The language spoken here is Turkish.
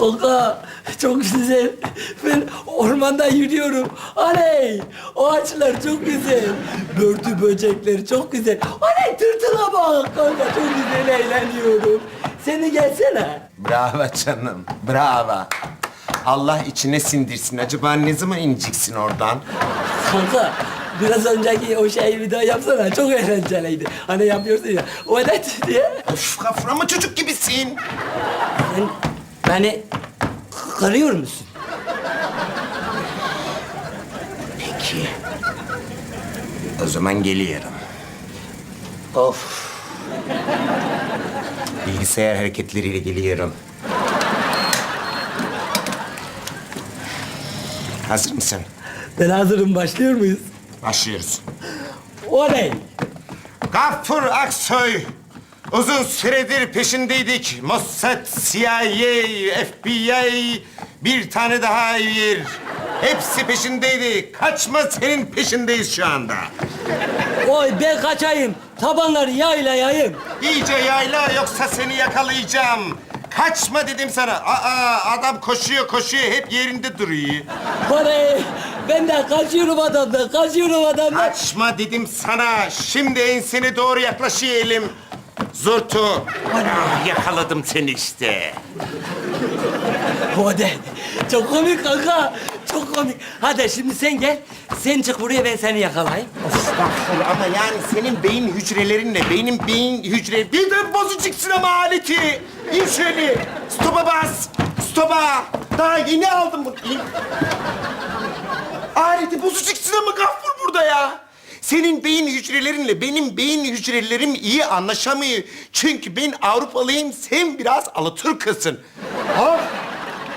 Kanka çok güzel. Ben ormanda yürüyorum. Aley! O ağaçlar çok güzel. Börtü böcekler çok güzel. Aley tırtıla bak kanka çok güzel eğleniyorum. Sen de gelsene. Bravo canım, bravo. Allah içine sindirsin. Acaba ne zaman ineceksin oradan? Kanka biraz önceki o şeyi bir daha yapsana. Çok eğlenceliydi. Hani yapıyorsun ya. O ne diye. Of kaframa çocuk gibisin. Sen beni kırıyor musun? Peki. O zaman geliyorum. Of. Bilgisayar hareketleriyle geliyorum. Hazır mısın? Ben hazırım. Başlıyor muyuz? Başlıyoruz. O ne? Gaffur Aksoy. Uzun süredir peşindeydik. Mossad, CIA, FBI, bir tane daha hayır. Hepsi peşindeydi. Kaçma senin peşindeyiz şu anda. Oy ben kaçayım. Tabanları yayla yayayım. İyice yayla yoksa seni yakalayacağım. Kaçma dedim sana. Aa adam koşuyor koşuyor hep yerinde duruyor. Oley! Ben de kaçıyorum adamdan, kaçıyorum adamdan. Kaçma dedim sana. Şimdi ensene doğru yaklaşıyor elim. Zurtu. Ana yakaladım seni işte. Hadi. Çok komik kanka. Çok komik. Hadi şimdi sen gel. Sen çık buraya ben seni yakalayayım. Estağfurullah ama yani senin beyin hücrelerinle benim beyin hücre... Bir de bozucuk sinema aleti. İn şöyle. Stopa bas. Stopa. Daha yeni aldım bunu. İn. Aleti bozucuk sinema gaffur burada ya. Senin beyin hücrelerinle benim beyin hücrelerim iyi anlaşamıyor. Çünkü ben Avrupalıyım, sen biraz Alaturkasın. Of